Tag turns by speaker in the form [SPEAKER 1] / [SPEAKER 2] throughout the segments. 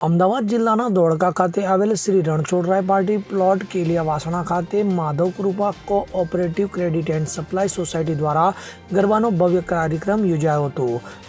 [SPEAKER 1] અમદાવાદ જિલ્લાના ધોળકા ખાતે આવેલ શ્રી રણછોડરાય પાર્ટી પ્લોટ કેલિયા વાસણા ખાતે Madhav Krupa cooperative credit and supply society દ્વારા ગરબાનો ભવ્ય કાર્યક્રમ યોજાયો હતો.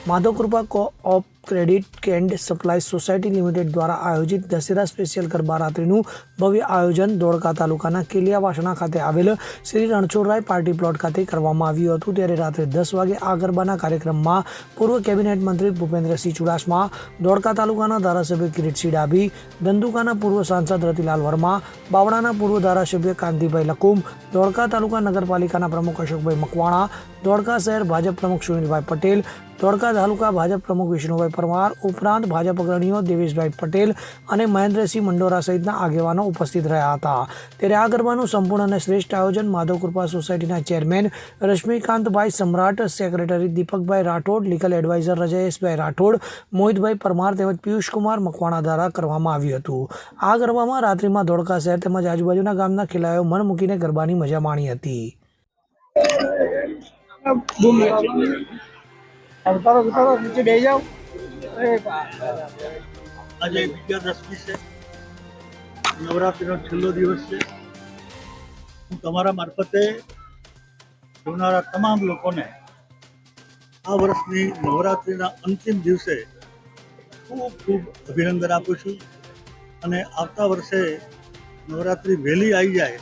[SPEAKER 1] Madhav Krupa coop credit and supply society limited દ્વારા આયોજિત દશેરા સ્પેશિયલ ગરબા રાત્રિનું ભવ્ય આયોજન ધોળકા તાલુકાના કેલિયાવાસણા ખાતે આવેલ શ્રી રણછોડરાય પાર્ટી પ્લોટ ખાતે કરવામાં આવ્યું હતું. ત્યારે રાત્રે દસ વાગે આ ગરબાના કાર્યક્રમમાં પૂર્વ કેબિનેટ મંત્રી ભૂપેન્દ્રસિંહ ચુડાસમા ધોળકા તાલુકાના ધારાસભ્ય કિરીટસિંહ ડાભી, ધંધુકાના પૂર્વ સાંસદ રતિલાલ વર્મા, બાવળાના પૂર્વ ધારાસભ્ય કાંતિભાઈ લકુમ ધોળકા તાલુકા નગરપાલિકાના પ્રમુખ અશોકભાઈ મકવાણા ધોળકા શહેર ભાજપ પ્રમુખ સુનિલભાઈ પટેલ ધોળકા તાલુકા ભાજપ પ્રમુખ વિષ્ણુભાઈ પરમાર, ઉપરાંત ભાજપ અગ્રણીઓ દેવેશભાઈ પટેલ અને મહેન્દ્રસિંહ મંડોરા સહિતના આગેવાનો ઉપસ્થિત રહ્યા હતા. ત્યારે આ ગરબાનું સંપૂર્ણ અને શ્રેષ્ઠ આયોજન માધવ કૃપા સોસાયટીના ચેરમેન રશ્મિકાંતભાઈ સમ્રાટ, સેક્રેટરી દીપકભાઈ રાઠોડ, લીગલ એડવાઇઝર રજયેશભાઈ રાઠોડ, મોહિતભાઈ પરમાર તેમજ પિયુષકુમાર મકવાણા દ્વારા કરવામાં આવ્યું હતું. આ ગરબામાં રાત્રિમાં ધોળકા શહેર તેમજ આજુબાજુના ગામના ખેલાડીઓ મન મૂકીને ગરબાની મજા માણી હતી.
[SPEAKER 2] ઉતારો ઉતારો નીચે બે જાઓ.
[SPEAKER 3] આજે વિજયાદશમી છે. નવરાત્રિનો છેલ્લો દિવસ છે. હું તમારા મારફતે જોનારા તમામ લોકોને આ વર્ષની નવરાત્રિના અંતિમ દિવસે ખૂબ ખૂબ અભિનંદન આપું છું. અને આવતા વર્ષે નવરાત્રિ વહેલી આવી જાય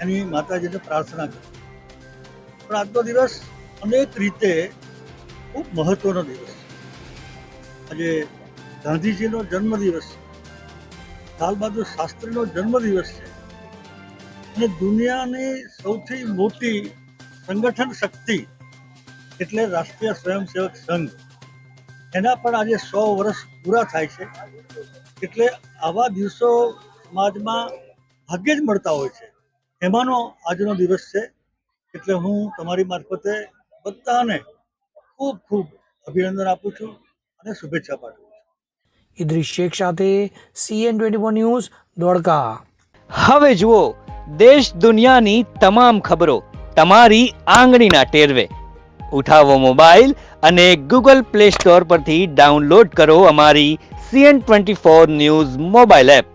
[SPEAKER 3] એની માતાજીને પ્રાર્થના કરું. પણ આજનો દિવસ અનેક રીતે ખૂબ મહત્વનો દિવસ આજે ગાંધીજીનો જન્મદિવસ છે. લાલ બહાદુર શાસ્ત્રીનો જન્મદિવસ છે. અને દુનિયાની સૌથી મોટી સંગઠન શક્તિ એટલે રાષ્ટ્રીય સ્વયંસેવક સંઘ. એના પણ આજે સો વર્ષ પૂરા થાય છે. એટલે આવા દિવસો સમાજમાં ભાગ્યે જ મળતા હોય છે. એમાંનો આજનો દિવસ છે. એટલે હું તમારી મારફતે બધાને ખૂબ ખૂબ અભિનંદન આપું છું અને શુભેચ્છા પાઠવું છું.
[SPEAKER 1] ઇદ્રિસ શેખ સાથે સીએન ટ્વેન્ટી ન્યૂઝ દોડકા
[SPEAKER 4] હવે જુઓ દેશ દુનિયાની તમામ ખબરો તમારી આંગળીના ટેરવે. ઉઠાવો મોબાઈલ અને ગૂગલ પ્લે સ્ટોર પરથી ડાઉનલોડ કરો અમારી CN twenty four news mobile app.